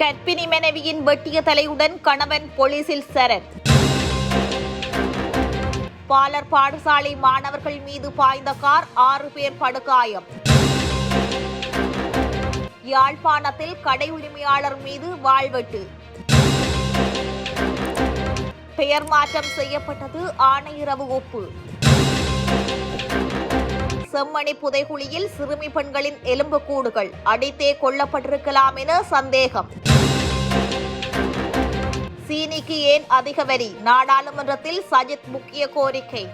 கர்ப்பிணி மனைவியின் வெட்டிய தலையுடன் கணவன் போலீசில் சரண். பாலர் பாடசாலை மாணவர்கள் மீது பாய்ந்த கார் ஆறு பேர் படுகாயம். யாழ்ப்பாணத்தில் கடை உரிமையாளர் மீது வாழ்வெட்டு பெயர் மாற்றம் செய்யப்பட்டது ஆணையரவு ஒப்பு. செம்மணி புதைகுழியில் சிறுமி பெண்களின் எலும்புக்கூடுகள் அடித்தே கொல்லப்பட்டிருக்கலாம் என சந்தேகம். சீனிக்கு ஏன் அதிக வரி? நாடாளுமன்றத்தில் சஜித் முக்கிய கோரிக்கை.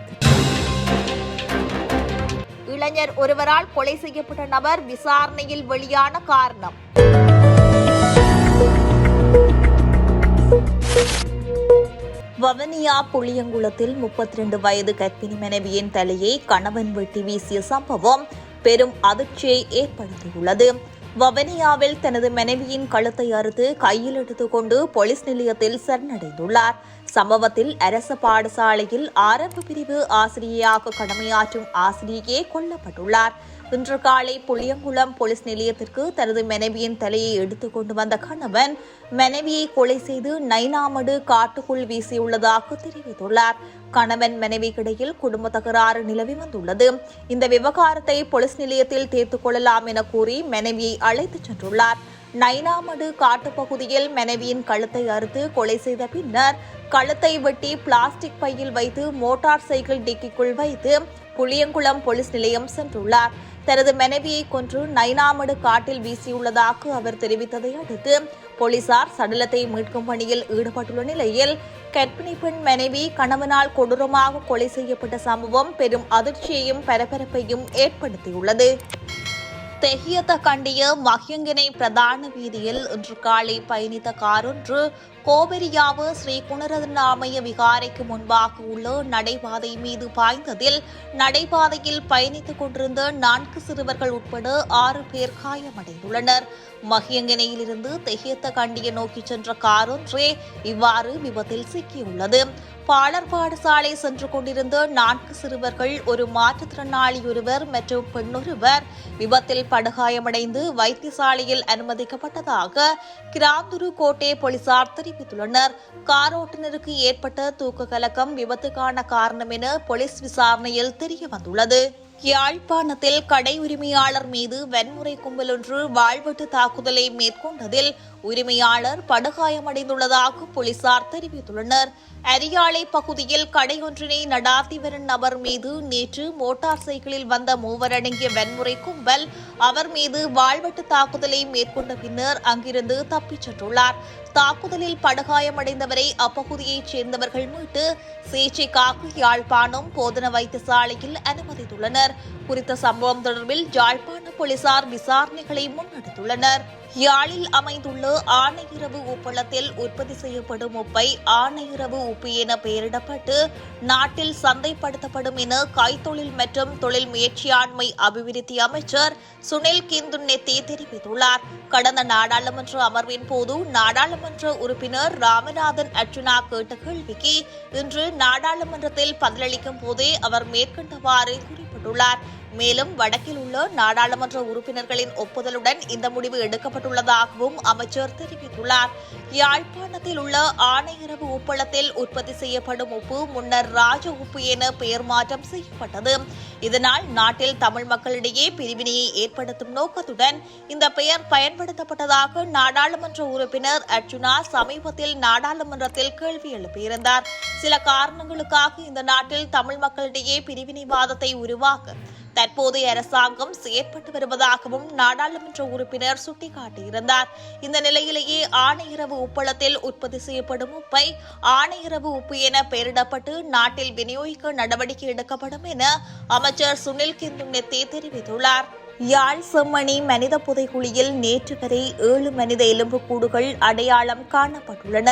இளைஞர் ஒருவரால் கொலை செய்யப்பட்ட நபர் விசாரணையில் வெளியான காரணம். வவனியா புளியங்குளத்தில் முப்பத்தி ரெண்டு வயது கர்ப்பிணி மனைவியின் தலையை கணவன் வெட்டி வீசிய சம்பவம் பெரும் அதிர்ச்சியை ஏற்படுத்தியுள்ளது. வவனியாவில் தனது மனைவியின் கழுத்தை அறுத்து கையில் எடுத்துக்கொண்டு போலீஸ் நிலையத்தில் சரணடைந்துள்ளார். சம்பவத்தில் அரசு பாடசாலையில் ஆரம்ப பிரிவு ஆசிரியையாக கடமையாற்றும் ஆசிரியையே கொல்லப்பட்டுள்ளார். இன்று காலை புளியங்குளம் போலீஸ் நிலையத்திற்கு தனது மனைவியின் தலையை எடுத்துக் கொண்டு வந்த கணவன் மனைவியை கொலை செய்து நைனாமடு காட்டுக்குள் வீசியுள்ளதாக தெரிவித்துள்ளார். கணவன் மனைவிக்கிடையில் குடும்ப தகராறு நிலவி வந்துள்ளது. இந்த விவகாரத்தை போலீஸ் நிலையத்தில் தீர்த்துக் கொள்ளலாம் என கூறி மனைவியை அழைத்துச் சென்றுள்ளார். நைனாமடு காட்டுப்பகுதியில் மனைவியின் கழுத்தை அறுத்து கொலை செய்த பின்னர் கழுத்தை வெட்டி பிளாஸ்டிக் பையில் வைத்து மோட்டார் சைக்கிள் டிக்கிக்குள் வைத்து புளியங்குளம் போலீஸ் நிலையம் சென்றுள்ளார். தனது மனைவியை கொன்று நைனாமடு காட்டில் வீசியுள்ளதாக அவர் தெரிவித்ததை அடுத்து போலீசார் சடலத்தை மீட்கும் பணியில் ஈடுபட்டுள்ள நிலையில் கர்ப்பிணி பெண் மனைவி கணவனால் கொடூரமாக கொலை செய்யப்பட்ட சம்பவம் பெரும் அதிர்ச்சியையும் பரபரப்பையும் ஏற்படுத்தியுள்ளது. தெஹியத்த கண்டிய மஹ்யங்கினை பிரதான வீதியில் இன்று காலை பயணித்த காரொன்று கோபெரியாவு ஸ்ரீ குணரதனாமய விகாரைக்கு முன்பாக உள்ள நடைபாதை மீது பாய்ந்ததில் நடைபாதையில் பயணித்துக் கொண்டிருந்த நான்கு சிறுவர்கள் உட்பட ஆறு பேர் காயமடைந்துள்ளனர். மஹியங்கினையிலிருந்து தெஹியத்த கண்டிய நோக்கி சென்ற காரொன்றே இவ்வாறு விபத்தில் சிக்கியுள்ளது. பாலர் பாடசாலை சென்று கொண்டிருந்த நான்கு சிறுவர்கள் ஒரு மாற்றுத்திறனாளி ஒருவர் மற்றும் பெண்ணொருவர் விபத்தில் படுகாயமடைந்து வைத்தியசாலையில் அனுமதிக்கப்பட்டதாக கிராந்துரு கோட்டை போலீசார் தெரிவித்துள்ளனர். கார் ஓட்டுநருக்கு ஏற்பட்ட தூக்க கலக்கம் விபத்துக்கான காரணம் என போலீஸ் விசாரணையில் தெரிய வந்துள்ளது. யாழ்ப்பாணத்தில் கடை உரிமையாளர் மீது வன்முறை கும்பல் ஒன்று வாழ்வெட்டு தாக்குதலை மேற்கொண்டதில் உரிமையாளர் படுகாயமடைந்துள்ளதாக போலீசார் தெரிவித்துள்ளனர். அரியாலை பகுதியில் கடை ஒன்றினை நடாத்தி வரும் நபர் மீது நேற்று மோட்டார் சைக்கிளில் வந்த மூவர் அடங்கிய வன்முறை கும்பல் அவர் மீது வாழ்வெட்டு தாக்குதலை மேற்கொண்ட பின்னர் அங்கிருந்து தப்பிச் சென்றுள்ளார். தாக்குதலில் படுகாயமடைந்தவரை அப்பகுதியைச் சேர்ந்தவர்கள் மீட்டு சிகிச்சைக்காக யாழ்ப்பாணம் போதன வைத்தியசாலையில் அனுமதித்துள்ளனர். குறித்த சம்பவம் தொடர்பில் யாழ்ப்பாண போலீசார் விசாரணைகளை முன்னெடுத்துள்ளனர். யாழில் அமைந்துள்ள ஆணையிரவு உப்பளத்தில் உற்பத்தி செய்யப்படும் உப்பை ஆணையிரவு உப்பு என பெயரிடப்பட்டு நாட்டில் சந்தைப்படுத்தப்படும் என கைத்தொழில் மற்றும் தொழில் முயற்சியாண்மை அபிவிருத்தி அமைச்சர் சுனில் கிந்துன்னெத்தி தெரிவித்துள்ளார். கடந்த நாடாளுமன்ற அமர்வின் போது நாடாளுமன்ற உறுப்பினர் ராமநாதன் அர்ஜுனா கேட்ட கேள்விக்கு இன்று நாடாளுமன்றத்தில் பதிலளிக்கும் போதே அவர் மேற்கண்டவாறு குறிப்பிட்டுள்ளார். மேலும் வடக்கில் உள்ள நாடாளுமன்ற உறுப்பினர்களின் ஒப்புதலுடன் இந்த முடிவு எடுக்கப்பட்டுள்ளதாகவும் அமைச்சர் தெரிவித்துள்ளார். யாழ்ப்பாணத்தில் உள்ள ஆணையரவு உப்பளத்தில் உற்பத்தி செய்யப்படும் உப்பு முன்னர் ராஜ உப்பு என பெயர் மாற்றம் செய்யப்பட்டது. இதனால் நாட்டில் தமிழ் மக்களிடையே பிரிவினையை ஏற்படுத்தும் நோக்கத்துடன் இந்த பெயர் பயன்படுத்தப்பட்டதாக நாடாளுமன்ற உறுப்பினர் அர்ஜுனா சமீபத்தில் நாடாளுமன்றத்தில் கேள்வி எழுப்பியிருந்தார். சில காரணங்களுக்காக இந்த நாட்டில் தமிழ் மக்களிடையே பிரிவினைவாதத்தை உருவாக்க தற்போதைய அரசாங்கம் செயற்பட்டு வருவதாகவும் நாடாளுமன்ற உறுப்பினர் சுட்டிக்காட்டியிருந்தார். இந்த நிலையிலேயே ஆணையரவு உப்பளத்தில் உற்பத்தி செய்யப்படும் உப்பை ஆணையரவு உப்பு என பெயரிடப்பட்டு நாட்டில் விநியோகிக்க நடவடிக்கை எடுக்கப்படும் என அமைச்சர் சுனில் கிந்துநெத்தே தெரிவித்துள்ளார். யாழ் செம்மணி மனித புதைகுழியில் நேற்று வரை ஏழு மனித எலும்புக்கூடுகள் அடையாளம் காணப்பட்டுள்ளன.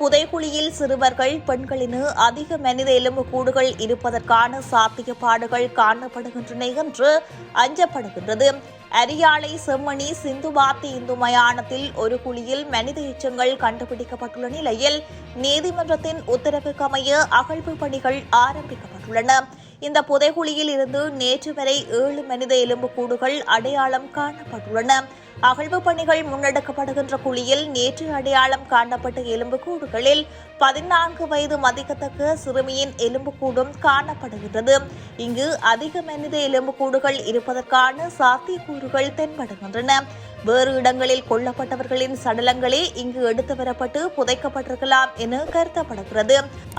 புதைகுழியில் சிறுவர்கள் பெண்களின் அதிக மனித எலும்புக்கூடுகள் இருப்பதற்கான சாத்தியப்பாடுகள் காணப்படுகின்றன என்று அஞ்சப்படுகின்றது. அரியாலை செம்மணி சிந்துபாத்தி இந்து மயானத்தில் ஒரு குழியில் மனித எச்சங்கள் கண்டுபிடிக்கப்பட்டுள்ள நிலையில் நீதிமன்றத்தின் உத்தரவுக்கமைய அகழ்வு பணிகள் ஆரம்பிக்கப்பட்டுள்ளன. இந்த புதைகுழியில் இருந்து நேற்று வரை ஏழு மனித எலும்புக்கூடுகள் அடையாளம் காணப்பட்டுள்ளன. அகழ்வு பணிகள் முன்னெடுக்கப்படுகின்ற குழியில் நேற்று அடையாளம் காணப்பட்ட எலும்புக்கூடுகளில் பதினான்கு வயது மதிக்கத்தக்க சிறுமியின் எலும்புக்கூடும் காணப்படுகின்றது. இங்கு அதிக மனித எலும்புக்கூடுகள் இருப்பதற்கான சாத்தியக்கூறுகள் தென்படுகின்றன. வேறு இடங்களில் கொல்லப்பட்டவர்களின் சடலங்களே இங்கு எடுத்து வரப்பட்டு புதைக்கப்பட்டிருக்கலாம் என கருதப்படுகிறது.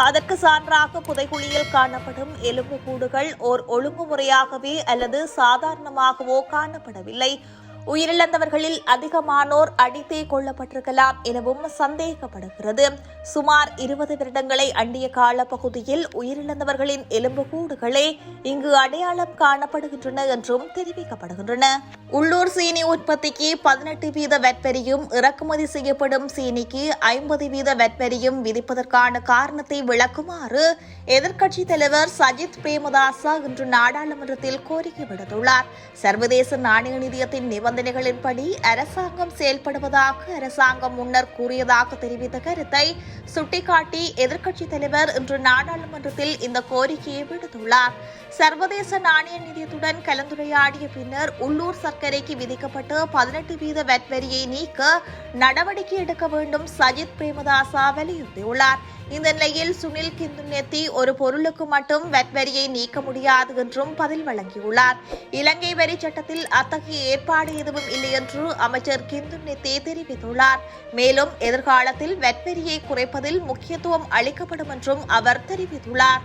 அதற்கு சான்றாக புதைகுழியில் காணப்படும் எலும்புக்கூடுகள் ஓர் ஒழுங்குமுறையாகவே அல்லது சாதாரணமாகவோ காணப்படவில்லை. உயிரிழந்தவர்களில் அதிகமானோர் அடித்தே கொல்லப்பட்டிருக்கலாம் எனவும் சந்தேகப்படுகிறது. சுமார் இருபது வருடங்களை அண்டிய காலப்பகுதியில் உயிரிழந்தவர்களின் எலும்புக்கூடுகளே இங்கு அடையாளம் காணப்படுகின்றன என்றும் தெரிவிக்கப்படுகின்றன. உள்ளூர் சீனி உற்பத்திக்கு பதினெட்டு வீத வெட்பரியும் இறக்குமதி செய்யப்படும் சீனிக்கு ஐம்பது வீத வட்வரியும் விதிப்பதற்கான காரணத்தை விளக்குமாறு எதிர்க்கட்சித் தலைவர் சஜித் பிரேமதாசா இன்று நாடாளுமன்றத்தில் கோரிக்கை விடுத்துள்ளார். சர்வதேச நாணய நிதியத்தின் நிபந்தனைகளின்படி அரசாங்கம் செயல்படுவதாக அரசாங்கம் முன்னர் கூறியதாக தெரிவித்த கருத்தை சுட்டிக்காட்டி எதிர்க்கட்சித் தலைவர் இன்று நாடாளுமன்றத்தில் இந்த கோரிக்கையை விடுத்துள்ளார். சர்வதேச நாணய நிதியத்துடன் கலந்துரையாடிய பின்னர் உள்ளூர் சர்க்கரைக்கு விதிக்கப்பட்டு பதினெட்டு வீத வட் வரியை நீக்க நடவடிக்கை எடுக்க வேண்டும் சஜித் பிரேமதாசா வலியுறுத்தியுள்ளார். இந்த நிலையில் சுனில் கிந்துநெத்தி ஒரு பொருளுக்கு மட்டும் வட் வரியை நீக்க முடியாது என்றும் பதில் வழங்கியுள்ளார். இலங்கை வரி சட்டத்தில் அத்தகைய ஏற்பாடு எதுவும் இல்லை என்று அமைச்சர் கிந்துநெத்தி தெரிவித்துள்ளார் மேலும் எதிர்காலத்தில் வெட்வெறியை குறைப்பதில் முக்கியத்துவம் அளிக்கப்படும் என்றும் அவர் தெரிவித்துள்ளார்.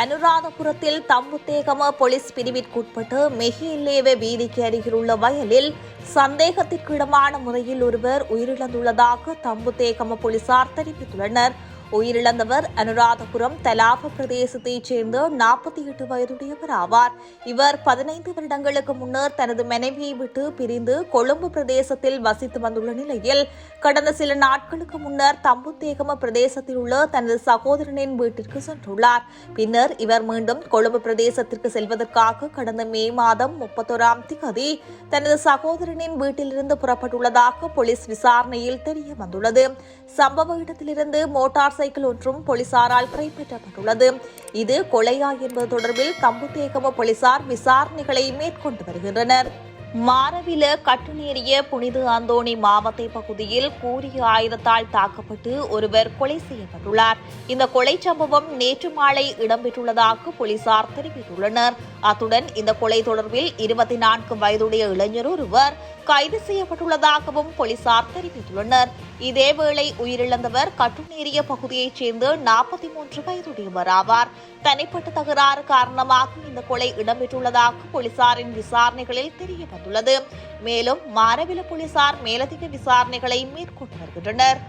அனுராதபுரத்தில் தம்புத்தேகம போலீஸ் பிரிவிற்குட்பட்டு மெஹிலேவே வீதிக்கு அருகிலுள்ள வயலில் சந்தேகத்திற்கிடமான முறையில் ஒருவர் உயிரிழந்துள்ளதாக தம்புத்தேகம போலீசார் தெரிவித்துள்ளனர். உயிரிழந்தவர் அனுராதபுரம் தலாப பிரதேசத்தைச் சேர்ந்த நாற்பத்தி எட்டு வயதுடையவர் ஆவார். இவர் பதினைந்து வருடங்களுக்கு முன்னர் தனது மனைவியை விட்டு பிரிந்து கொழும்பு பிரதேசத்தில் வசித்து வந்துள்ள நிலையில் கடந்த சில நாட்களுக்கு முன்னர் தம்புத்தேகம பிரதேசத்தில் உள்ள தனது சகோதரனின் வீட்டிற்கு சென்றுள்ளார். பின்னர் இவர் மீண்டும் கொழும்பு பிரதேசத்திற்கு செல்வதற்காக கடந்த மே மாதம் முப்பத்தோராம் திகதி தனது சகோதரனின் வீட்டிலிருந்து புறப்பட்டுள்ளதாக போலீஸ் விசாரணையில் தெரிய வந்துள்ளது. சம்பவ இடத்திலிருந்து மோட்டார் சைக்கிள் ஒன்றும் போலீசாரால் கைப்பற்றப்பட்டுள்ளது. இது கொலையா என்பது தொடர்பில் கம்புத்தேகம போலீசார் விசாரணைகளை மேற்கொண்டு வருகின்றனர். மாரவில கட்டுநேறிய புனித அந்தோணி மாவத்தை பகுதியில் கூறிய ஆயுதத்தால் தாக்கப்பட்டு ஒருவர் கொலை செய்யப்பட்டுள்ளார். இந்த கொலை சம்பவம் நேற்று மாலை இடம்பெற்றுள்ளதாக போலீசார் தெரிவித்துள்ளனர். அத்துடன் இந்த கொலை தொடர்பில் இருபத்தி நான்கு வயதுடைய இளைஞர் ஒருவர் கைது செய்யப்பட்டுள்ளதாகவும் போலீசார் தெரிவித்துள்ளனர். இதேவேளை உயிரிழந்தவர் கட்டுநேரிய பகுதியைச் சேர்ந்த நாற்பத்தி மூன்று வயதுடையவர் ஆவார். தனிப்பட்ட தகராறு காரணமாக இந்த கொலை இடம்பெற்றுள்ளதாக போலீசாரின் விசாரணைகளில் தெரிய வந்துள்ளது மேலும் மாரவில போலீசார் மேலதிக விசாரணைகளை மேற்கொண்டு வருகின்றனர்.